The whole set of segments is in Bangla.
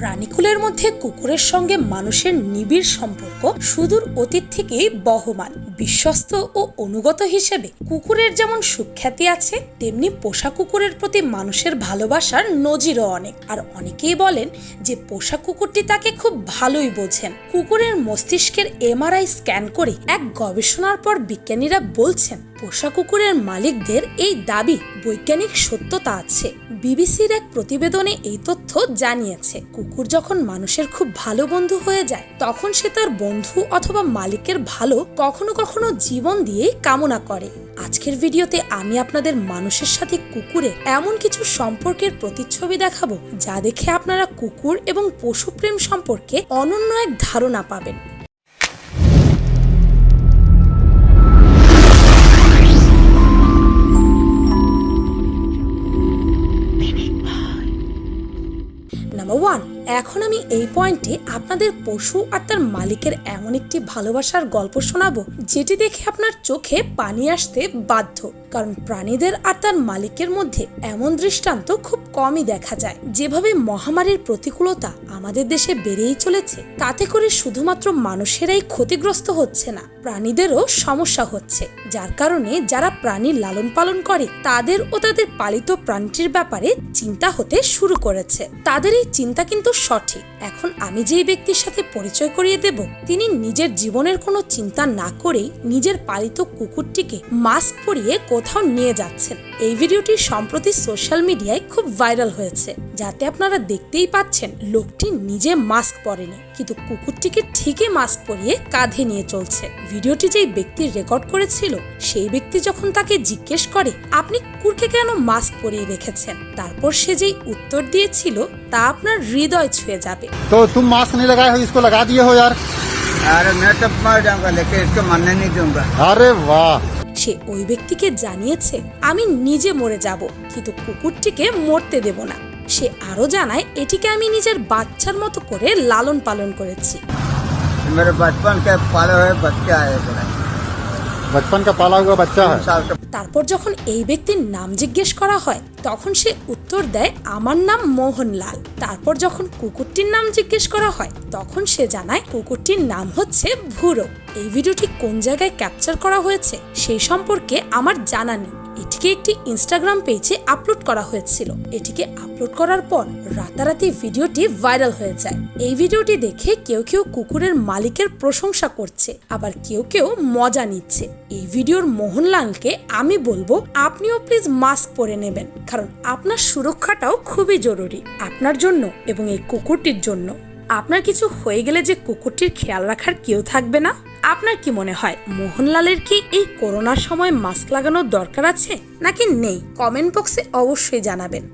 প্রাণীকুলের মধ্যে কুকুরের সঙ্গে মানুষের নিবিড় সম্পর্ক সুদূর অতীত থেকেই বহমান। বিশ্বস্ত ও অনুগত হিসেবে কুকুরের যেমন সুখ্যাতি আছে, তেমনি পোষা কুকুরের প্রতি মানুষের ভালোবাসার নজিরও অনেক। আর অনেকেই বলেন যে পোষা কুকুরটি তাকে খুব ভালোই বোঝেন। কুকুরের মস্তিষ্কের এমআরআই স্ক্যান করে এক গবেষণার পর বিজ্ঞানীরা বলছেন পোষা কুকুরের মালিকদের এই দাবি বৈজ্ঞানিক সত্যতা আছে। বিবিসির এক প্রতিবেদনে এই তথ্য জানিয়েছে, কুকুর যখন মানুষের খুব ভালো বন্ধু হয়ে যায়, তখন সে তার বন্ধু অথবা মালিকের ভালো কখনো কখনো জীবন দিয়েই কামনা করে। আজকের ভিডিওতে আমি আপনাদের মানুষের সাথে কুকুরের এমন কিছু সম্পর্কের প্রতিচ্ছবি দেখাবো, যা দেখে আপনারা কুকুর এবং পশুপ্রেম সম্পর্কে অনন্য এক ধারণা পাবেন। এখন আমি এই পয়েন্টে আপনাদের পশু আর তার মালিকের এমন একটি ভালোবাসার গল্প শোনাবো, যেটি দেখে আপনার চোখে পানি আসতে বাধ্য। কারণ প্রাণীদের আর তার মালিকের মধ্যে এমন দৃষ্টান্ত খুব কমই দেখা যায়। যেভাবে মহামারীর প্রতিকূলতা আমাদের দেশে বেড়েই চলেছে, তাতে করে শুধুমাত্র মানুষেরাই ক্ষতিগ্রস্ত হচ্ছে না, প্রাণীদেরও সমস্যা হচ্ছে। যার কারণে যারা প্রাণীর লালন পালন করে, তাদের ও তাদের পালিত প্রাণীটির ব্যাপারে চিন্তা হতে শুরু করেছে। তাদের এই চিন্তা কিন্তু সঠিক। এখন আমি যেই ব্যক্তির সাথে পরিচয় করিয়ে দেব, তিনি নিজের জীবনের কোনো চিন্তা না করেই নিজের পালিত কুকুরটিকে মাস্ক পরিয়ে কোথাও নিয়ে যাচ্ছেন এই ভিডিওটি সম্প্রতি সোশ্যাল মিডিয়ায় খুব ভাইরাল হয়েছে যাতে আপনারা দেখতেই পাচ্ছেন লোকটি নিজে মাস্ক পরেনি কিন্তু কুকুরটিকে ঠিকই মাস্ক পরিয়ে কাঁধে নিয়ে চলছে ভিডিওটি যেই ব্যক্তি রেকর্ড করেছিল সেই ব্যক্তি যখন তাকে জিজ্ঞেস করে আপনি কুকুরকে কেন মাস্ক পরিয়ে রেখেছেন তারপর সে যেই উত্তর দিয়েছিল তা আপনার হৃদয় ছুঁয়ে যাবে तो तुम मास्क नहीं लगाए हो इसको लगा दिए हो यार अरे मैं तो मर जाऊंगा लेकिन इसको मरने नहीं दूंगा अरे वाह সে ওই ব্যক্তিকে জানিয়েছে আমি নিজে মরে যাব কিন্তু কুকুরটিকে মরতে দেব না সে আরো জানায় এটিকে আমি নিজের বাচ্চার মতো করে লালন পালন করেছি मेरे बचपन के पाले हुए बच्चे आए बड़े बचपन का पाला हुआ बच्चा है साल का তারপর যখন এই ব্যক্তির নাম জিজ্ঞেস করা হয়, তখন সে উত্তর দেয়, আমার নাম মোহনলাল। তারপর যখন কুকুরটির নাম জিজ্ঞেস করা হয়, তখন সে জানায়, কুকুরটির নাম হচ্ছে ভুরো। এই ভিডিওটি কোন জায়গায় ক্যাপচার করা হয়েছে, সেই সম্পর্কে আমার জানা নেই। এটিকে একটি ইনস্টাগ্রাম পেজে আপলোড করা হয়েছিল। এটিকে আপলোড করার পর রাতারাতি ভিডিওটি ভাইরাল হয়ে যায়। এই ভিডিওটি দেখে কেউ কেউ কুকুরের মালিকের প্রশংসা করছে, আবার কেউ কেউ মজা নিচ্ছে। এই ভিডিওর মোহনলালকে আমি বলব, আপনিও প্লিজ মাস্ক পরে নেবেন, কারণ আপনার সুরক্ষাটাও খুবই জরুরি, আপনার জন্য এবং এই কুকুরটির জন্য। আপনার কিছু হয়ে গেলে যে কুকুরটির খেয়াল রাখার কেউ থাকবে না? আপনার কি মনে হয় মোহনলালের কি এই করোনার সময় মাস্ক লাগানোর দরকার আছে, নাকি নেই? কমেন্ট বক্সে অবশ্যই জানাবেন।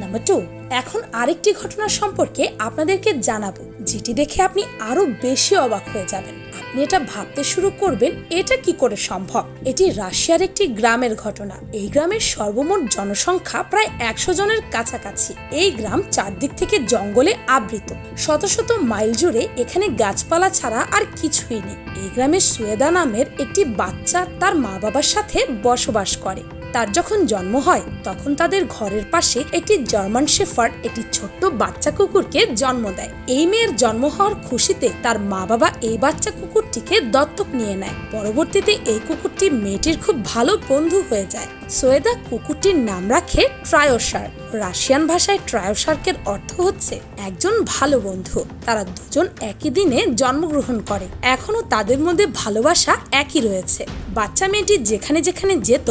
নাম্বার টু, এখন আরেকটি ঘটনা সম্পর্কে আপনাদেরকে জানাব, যেটি দেখে আপনি আরও বেশি অবাক হয়ে যাবেন। আপনি এটা ভাবতে শুরু করবেন, এটা কি করে সম্ভব? এটি রাশিয়ার একটি গ্রামের ঘটনা। এই গ্রামের সর্বমোট জনসংখ্যা প্রায় একশো জনের কাছাকাছি। এই গ্রাম চারদিক থেকে জঙ্গলে আবৃত। শত শত মাইল জুড়ে এখানে গাছপালা ছাড়া আর কিছুই নেই। এই গ্রামের সুয়েদা নামের একটি বাচ্চা তার মা বাবার সাথে বসবাস করে। তার যখন জন্ম হয়, তখন তাদের ঘরের পাশে একটি জার্মান শেফার্ড একটি ছোট্ট বাচ্চা কুকুরকে জন্ম দেয়। এই মেয়ের জন্ম হওয়ার খুশিতে তার মা বাবা এই বাচ্চা কুকুরটিকে দত্তক নিয়ে নেয়। পরবর্তীতে এই কুকুরটি মেয়েটির খুব ভালো বন্ধু হয়ে যায়। সোয়েদা কুকুরটির নাম রাখে ট্রায়োসার। রাশিয়ান ভাষায় ট্রায়োসার্কের অর্থ হচ্ছে একজন ভালো বন্ধু। তারা দুজন একই দিনে জন্মগ্রহণ করে। এখনও তাদের মধ্যে ভালোবাসা একই রয়েছে। বাচ্চা মেয়েটি যেখানে যেখানে যেত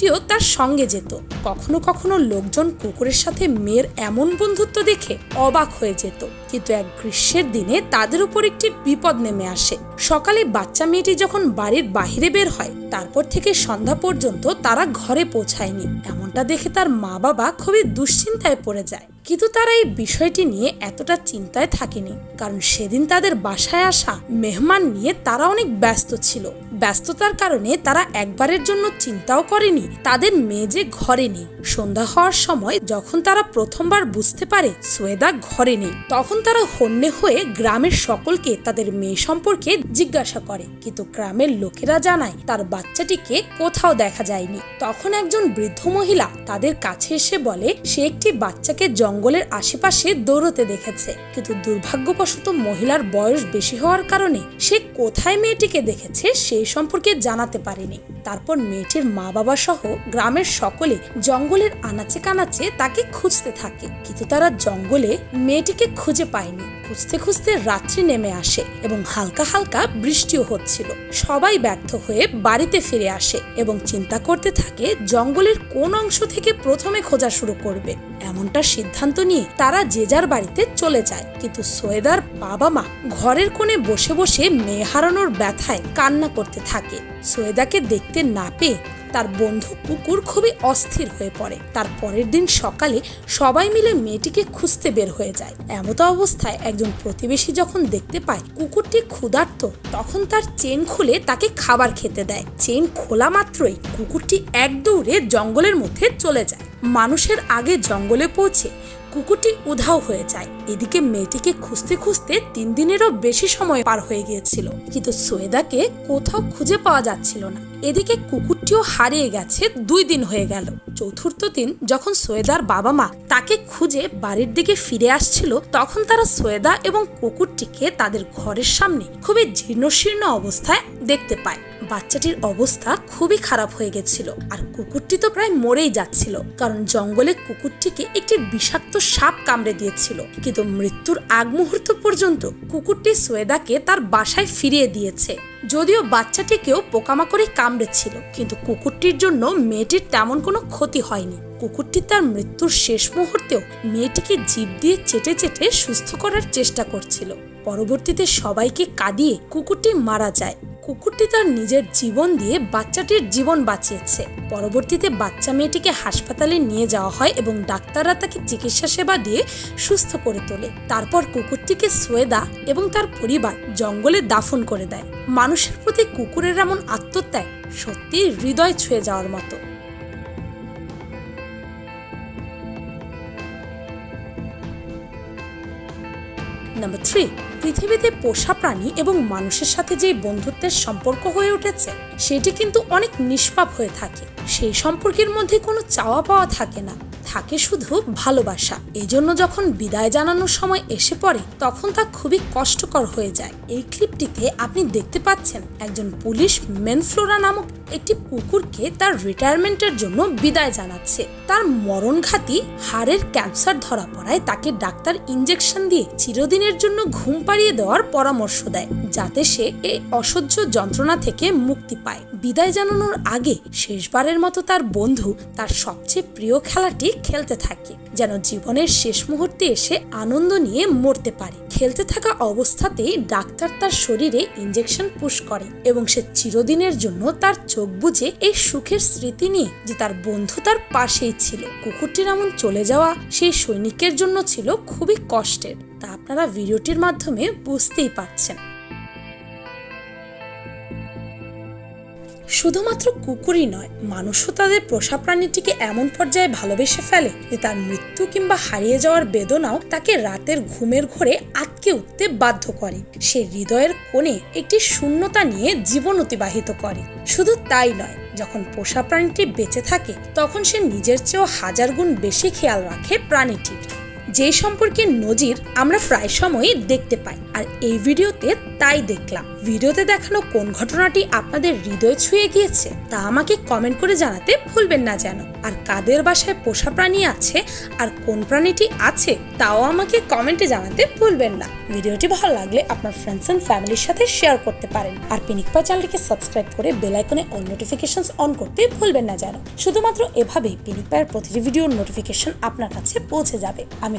কুকুরটিও তার সঙ্গে যেত। কখনো কখনো লোকজন কুকুরের সাথে মেয়ের এমন বন্ধুত্ব দেখে অবাক হয়ে যেত। কিন্তু এক গ্রীষ্মের দিনে তাদের উপর একটি বিপদ নেমে আসে। সকালে বাচ্চা মেয়েটি যখন বাড়ির বাইরে বের হয়, তারপর থেকে সন্ধ্যা পর্যন্ত তারা ঘরে পৌঁছায়নি। এমনটা দেখে তার মা বাবা খুবই দুশ্চিন্তায় পড়ে যায়। কিন্তু তারা এই বিষয়টি নিয়ে এতটা চিন্তায় থাকেনি, কারণ সেদিন তাদের বাসায় আসা মেহমান নিয়ে তারা অনেক ব্যস্ত ছিল। ব্যস্ততার কারণে তারা একবারের জন্য চিন্তাও করেনি, তাদের মেয়ে যে ঘরে নেই। সন্ধ্যা হওয়ার সময় যখন তারা প্রথমবার বুঝতে পারে, সোয়েদা ঘরে নেই, তখন তারা হন্যে হয়ে গ্রামের সকলকে তাদের মেয়ে সম্পর্কে জিজ্ঞাসা করে। কিন্তু গ্রামের লোকেরা জানায়, তার বাচ্চাটিকে কোথাও দেখা যায়নি। তখন একজন বৃদ্ধ মহিলা তাদের কাছে এসে বলে, সে একটি বাচ্চাকে জঙ্গলের আশেপাশে দৌড়তে দেখেছে। কিন্তু দুর্ভাগ্যবশত মহিলার বয়স বেশি হওয়ার কারণে সে কোথায় মেয়েটিকে দেখেছে সেই সম্পর্কে জানাতে পারেনি। তারপর মেয়েটির মা বাবা সহ গ্রামের সকলে জঙ্গলের আনাচে কানাচে তাকে খুঁজতে থাকে। কিন্তু তারা জঙ্গলে মেয়েটিকে খুঁজে পায়নি। খুঁজতে খুঁজতে রাত্রি নেমে আসে এবং হালকা হালকা বৃষ্টিও হচ্ছিল। সবাই ব্যর্থ হয়ে বাড়িতে ফিরে আসে এবং চিন্তা করতে থাকে জঙ্গলের কোন অংশ থেকে প্রথমে খোঁজা শুরু করবে। এমনটা সিদ্ধান্ত নিয়ে তারা যে যার বাড়িতে চলে যায়। কিন্তু সোয়েদার বাবা মা ঘরের কোণে বসে বসে মেয়ে হারানোর ব্যথায় কান্না করতে থাকে। সোয়েদাকে দেখতে না পেয়ে তার বন্ধু কুকুর খুবই অস্থির হয়ে পড়ে। তার পরের দিন সকালে সবাই মিলে মেয়েটিকে খুঁজতে বের হয়ে যায়। এমতো অবস্থায় একজন প্রতিবেশী যখন দেখতে পায় কুকুরটি ক্ষুধার্ত, তখন তার চেন খুলে তাকে খাবার খেতে দেয়। চেন খোলা মাত্রই কুকুরটি এক দৌড়ে জঙ্গলের মধ্যে চলে যায়। মানুষের আগে জঙ্গলে পৌঁছে কুকুরটি উধাও হয়ে যায়। এদিকে মেয়েটিকে খুঁজতে খুঁজতে তিন দিনেরও বেশি সময় পার হয়ে গিয়েছিল। কিন্তু সোয়েদাকে কোথাও খুঁজে পাওয়া যাচ্ছিল না। এদিকে কুকুরটিও হারিয়ে গেছে, দুই দিন হয়ে গেল। চতুর্থ দিন যখন সোয়েদার বাবা মা তাকে খুঁজে বাড়ির দিকে ফিরে আসছিল, তখন তারা সোয়েদা এবং কুকুরটিকে তাদের ঘরের সামনে খুবই জীর্ণশীর্ণ অবস্থায় দেখতে পায়। বাচ্চাটির অবস্থা খুবই খারাপ হয়ে গেছিল। আর কুকুরটি তো প্রায় মরেই যাচ্ছিল, কারণ জঙ্গলে কুকুরটিকে একটি বিষাক্ত সাপ কামড়ে দিয়েছিল। কিন্তু মৃত্যুর আগ মুহূর্ত পর্যন্ত কুকুরটি সোয়েদাকে তার বাসায় ফিরিয়ে দিয়েছে। যদিও বাচ্চাটিকেও পোকামাকড়ে কামড়েছিল, কিন্তু কুকুরটির জন্য মেয়েটির তেমন কোনো ক্ষতি হয়নি। কুকুরটি তার মৃত্যুর শেষ মুহূর্তেও মেয়েটিকে জীব দিয়ে চেটে চেটে সুস্থ করার চেষ্টা করছিল। পরবর্তীতে সবাইকে কাঁদিয়ে কুকুরটি মারা যায়। কুকুরটি তার নিজের জীবন দিয়ে বাচ্চাটির জীবন বাঁচিয়েছে। পরবর্তীতে বাচ্চা মেয়েটিকে হাসপাতালে নিয়ে যাওয়া হয় এবং ডাক্তাররা তাকে চিকিৎসা সেবা দিয়ে সুস্থ করে তোলে। তারপর কুকুরটিকে সোয়েদা এবং তার পরিবার জঙ্গলে দাফন করে দেয়। মানুষের প্রতি কুকুরের এমন আত্মত্যাগ সত্যি হৃদয় ছুঁয়ে যাওয়ার মতো। নাম্বার পৃথিবীতে পোষা প্রাণী এবং মানুষের সাথে যে বন্ধুত্বের সম্পর্ক হয়ে উঠেছে, সেটি কিন্তু অনেক নিষ্পাপ হয়ে থাকে। সেই সম্পর্কের মধ্যে কোনো চাওয়া পাওয়া থাকে না। থাকে শুধু ভালোবাসা। এজন্য যখন বিদায় জানানোর সময় এসে পড়ে, তখন তা খুবই কষ্টকর হয়ে যায়। এই ক্লিপটিতে আপনি দেখতে পাচ্ছেন একজন পুলিশ মেনফ্লোরা নামক একটি কুকুরকে তার রিটায়ারমেন্টের জন্য বিদায় জানাচ্ছে। তার মরণঘাতী হাড়ের ক্যান্সার ধরা পড়ায় তাকে ডাক্তার ইঞ্জেকশন দিয়ে চিরদিনের জন্য ঘুম পাড়িয়ে দেওয়ার পরামর্শ দেয়, যাতে সে এই অসহ্য যন্ত্রণা থেকে মুক্তি পায়। বিদায় জানানোর আগে শেষবারের মতো তার বন্ধু তার সবচেয়ে প্রিয় খেলাটি খেলতে থাকে, যেন জীবনের শেষ মুহূর্তে এসে আনন্দ নিয়ে মরতে পারে। খেলতে থাকা অবস্থাতেই ডাক্তার তার শরীরে ইঞ্জেকশন পুশ করে এবং সে চিরদিনের জন্য তার চোখ বুঝে এই সুখের স্মৃতি নিয়ে যে তার বন্ধু তার পাশেই ছিল। কুকুরটির এমন চলে যাওয়া সেই সৈনিকের জন্য ছিল খুবই কষ্টের। তা আপনারা ভিডিওটির মাধ্যমে বুঝতেই পারছেন। শুধুমাত্র কুকুরই নয়, মানুষও তাদের পোষা প্রাণীটিকে এমন পর্যায়ে ভালোবেসে ফেলে যে তার মৃত্যু কিংবা হারিয়ে যাওয়ার বেদনাও তাকে রাতের ঘুমের ঘোরে আটকে উঠতে বাধ্য করে। সে হৃদয়ের কোণে একটি শূন্যতা নিয়ে জীবন অতিবাহিত করে। শুধু তাই নয়, যখন পোষা প্রাণীটি বেঁচে থাকে, তখন সে নিজের চেয়েও হাজার গুণ বেশি খেয়াল রাখে প্রাণীটির। যে সম্পর্কে নজির আমরা প্রায় সময়ই দেখতে পাই। আর এই ভিডিওতে তাই দেখলাম। ভিডিওতে দেখানো কোন ঘটনাটি আপনাদের হৃদয় ছুঁয়ে গিয়েছে তা আমাকে কমেন্ট করে জানাতে ভুলবেন না যেন। আর কাদের বাসায় পোষা প্রাণী আছে আর কোন প্রাণীটি আছে তাও আমাকে কমেন্টে জানাতে ভুলবেন না। ভিডিওটি ভালো লাগলে আপনার ফ্রেন্ডস এন্ড ফ্যামিলির সাথে শেয়ার করতে পারেন। আর পিনিকপা চ্যানেলটিকে সাবস্ক্রাইব করে বেল আইকনে অল নোটিফিকেশনস অন করতে ভুলবেন না যেন। শুধুমাত্র এভাবেই পিনিকপায়ের প্রতিটি ভিডিওর নোটিফিকেশন আপনার কাছে পৌঁছে যাবে। আমি